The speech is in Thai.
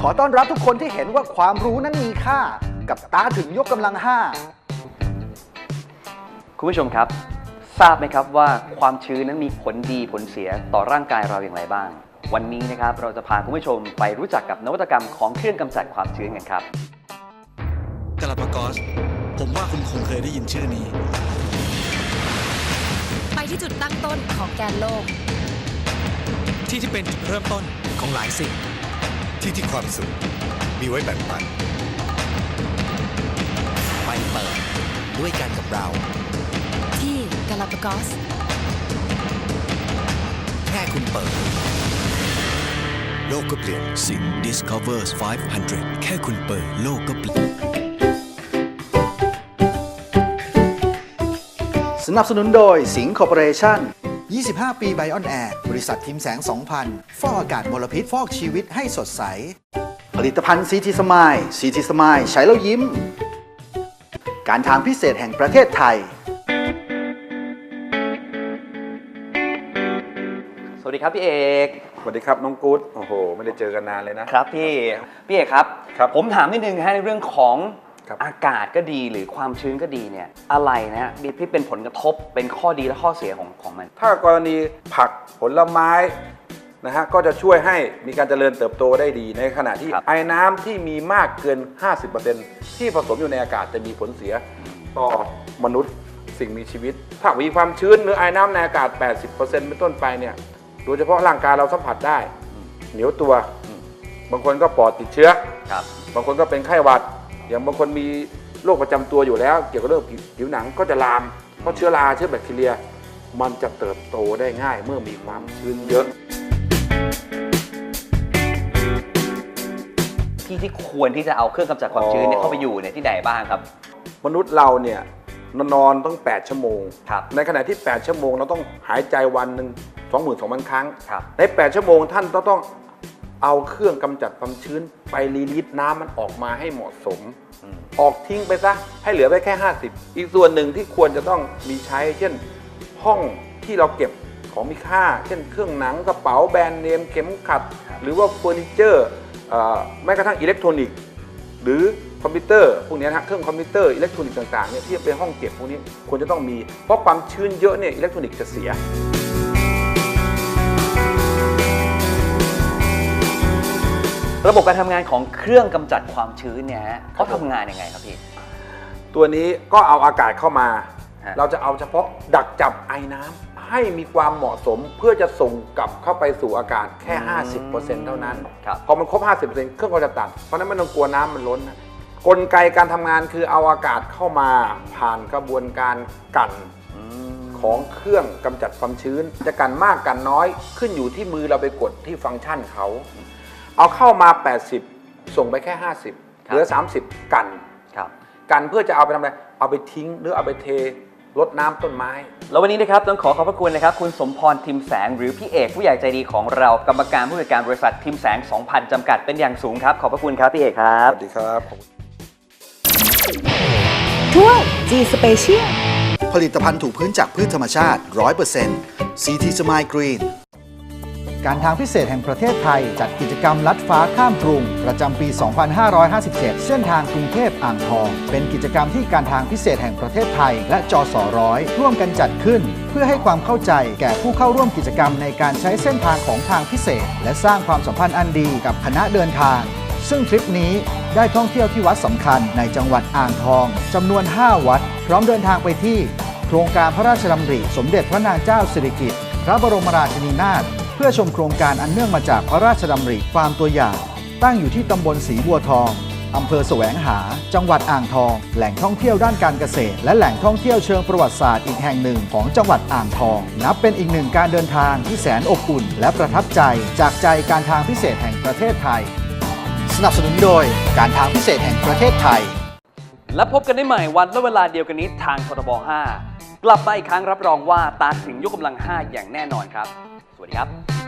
ขอต้อนรับทุกคนที่เห็นว่าความรู้นั้นมีค่า กับตาถึงยกกำลังห้าคุณผู้ชมครับ ทราบไหมครับว่าความชื้นนั้นมีผลดีผลเสียต่อร่างกายเราอย่างไรบ้าง วันนี้นะครับเราจะพาคุณผู้ชมไปรู้จักกับนวัตกรรมของเครื่องกำจัดความชื้นกันครับกาลาปากอส ผมว่าคุณคงเคยได้ยินชื่อนี้ ที่จุดตั้งต้นของแกนโลก ที่ที่เป็นจุดเริ่มต้นของหลายสิ่ง ที่ที่ความสุขมีไว้แบ่งปัน ไปเปิดด้วยกันกับเรา ที่กาลาปากอส แค่คุณเปิด โลกก็เปลี่ยน สิ่ง Discovers 500 แค่คุณเปิดโลกก็เปลี่ยน นับสนุนโดยสิงห์คอร์ปอเรชั่น 25 ปีไบออนแอร์บริษัททิมแสง 2000 ฟอกอากาศมลพิษฟอกชีวิตให้สดใส ผลิตภัณฑ์ซีทีสมายซีทีสมายใช้แล้วยิ้ม การทางพิเศษแห่งประเทศไทย สวัสดีครับพี่เอกสวัสดีครับน้องกู๊ดโอ้โห ไม่ได้เจอกันนานเลยนะ ครับพี่พี่เอกครับ ครับ ผมถามนิดนึงนะฮะในเรื่องของ ครับ อากาศก็ดีหรือความชื้นก็ดีเนี่ยอะไรนะฮะที่เป็นผลกระทบเป็นข้อดีและข้อเสียของของมัน ถ้ากรณีผักผลไม้นะฮะก็จะช่วยให้มีการเจริญเติบโตได้ดีในขณะที่ครับไอ้น้ำที่มีมากเกิน 50%ที่ผสมอยู่ในอากาศจะมีผลเสียต่อมนุษย์สิ่งมีชีวิต ถ้ามีความชื้นหรือไอ้น้ำในอากาศ 80%เป็นต้นไปเนี่ยโดยเฉพาะร่างกายเราสัมผัสได้เหนียวตัวบางคนก็ปอดติดเชื้อ ครับ บางคนก็เป็นไข้หวัด อย่างบางคนมีโรคประจำตัวอยู่แล้ว เกี่ยวกับเรื่องผิวผิวหนังก็จะลาม เพราะเชื้อราเชื้อแบคทีเรีย มันจะเติบโตได้ง่ายเมื่อมีความชื้นเยอะ ที่ที่ควรที่จะเอาเครื่องกำจัดความชื้นเนี่ยอ๋อเข้าไปอยู่เนี่ยที่ไหนบ้างครับ มนุษย์เราเนี่ยนนอนต้อง 8 ชั่วโมงครับในขณะที่ 8 ชั่วโมง เราต้องหายใจวันหนึ่ง22,000 ครั้งครับใน 8 ชั่วโมงท่านต้องต้อง เอาเครื่องกำจัดความชื้นไปรีลิสน้ำมันออกมาให้เหมาะสม ออกทิ้งไปซะให้เหลือไปแค่ 50 อีกส่วนหนึ่งที่ควรจะต้องมีใช้ เช่น ห้องที่เราเก็บของมีค่า เช่น เครื่องหนังกระเป๋าแบรนด์เนมเข็มขัด หรือว่าเฟอร์นิเจอร์เอ่อแม้กระทั่งอิเล็กทรอนิกส์หรือคอมพิวเตอร์พวกเนี้ยนะฮะเครื่องคอมพิวเตอร์อิเล็กทรอนิกส์ต่างๆเนี่ยที่เป็นห้องเก็บพวกนี้ควรจะต้องมีเพราะความชื้นเยอะเนี่ยอิเล็กทรอนิกส์จะเสีย ระบบการทำงานของเครื่องกำจัดความชื้นเนี่ยฮะเขาทำงานยังไงครับพี่ ตัวนี้ก็เอาอากาศเข้ามา ฮะ เราจะเอาเฉพาะดักจับไอ้น้ำให้มีความเหมาะสมเพื่อจะส่งกลับเข้าไปสู่อากาศแค่ 50%เท่านั้น ครับ พอมันครบ 50%เครื่องก็จะตัด เพราะฉะนั้นไม่ต้องกลัวน้ำมันล้นนะกลไกการทำงานคือเอาอากาศเข้ามา ผ่านกระบวนการกันของเครื่องกำจัดความชื้น จะกันมากกันน้อยขึ้นอยู่ที่มือเราไปกดที่ฟังก์ชันเขา เอาเข้ามา 80 ส่งไปแค่ 50 เหลือ 30 กัน ครับ กันเพื่อจะเอาไปทำอะไร เอาไปทิ้งหรือเอาไปเทรดน้ำต้นไม้ แล้ววันนี้นะครับต้องขอขอบพระคุณนะครับ คุณสมพรทิมแสงหรือพี่เอกผู้ใหญ่ใจดีของเรากรรมการผู้จัดการบริษัททิมแสง 2000 จำกัดเป็นอย่างสูงครับ ขอบพระคุณครับพี่เอกครัสบ วัสดีครับช่วง G Special ผลิตภัณฑ์ถูกพื้นจากพืชธรรมชาติ 100% CT Smile Green ก การทางพิเศษแห่งประเทศไทย จัดกิจกรรมลัดฟ้าข้ามกรุง ประจำปี 2557 เส้นทางกรุงเทพอ่างทอง เป็นกิจกรรมที่การทางพิเศษแห่งประเทศไทย และจสร้อยร่วมกันจัดขึ้น เพื่อให้ความเข้าใจแก่ผู้เข้าร่วมกิจกรรมในการใช้เส้นทางของทางพิเศษ และสร้างความสัมพันธ์อันดีกับคณะเดินทาง ซึ่งทริปนี้ได้ท่องเที่ยวที่วัดสำคัญในจังหวัดอ่างทองจำนวน 5 วัด พร้อมเดินทางไปที่ โครงการพระราชดำริ สมเด็จพระนางเจ้าสิริกิติ์พระบรมราชินีนาถ พื่อชมโครงการอันเนื่องมาจากพระราชดำริฟาร์มตัวอย่าง ตั้งอยู่ที่ตำบลศรีบัวทองอำเภอแสวงหา จังหวัดอ่างทอง แหล่งท่องเที่ยวด้านการเกษตร และแหล่งท่องเที่ยวเชิงประวัติศาสตร์อีกแห่งหนึ่งของจังหวัดอ่างทอง นับเป็นอีกหนึ่งการเดินทางที่แสนอบอุ่น และประทับใจ จากใจการทางพิเศษแห่งประเทศไทย สนับสนุนโดยการทางพิเศษแห่งประเทศไทย และพบกันได้ใหม่วันและเวลาเดียวกันนี้ทางทบ5กลับมาอีกครั้งรับรองว่าตาถึงยกกำลัง 5 อย่างแน่นอนครับ สวัสดีครับ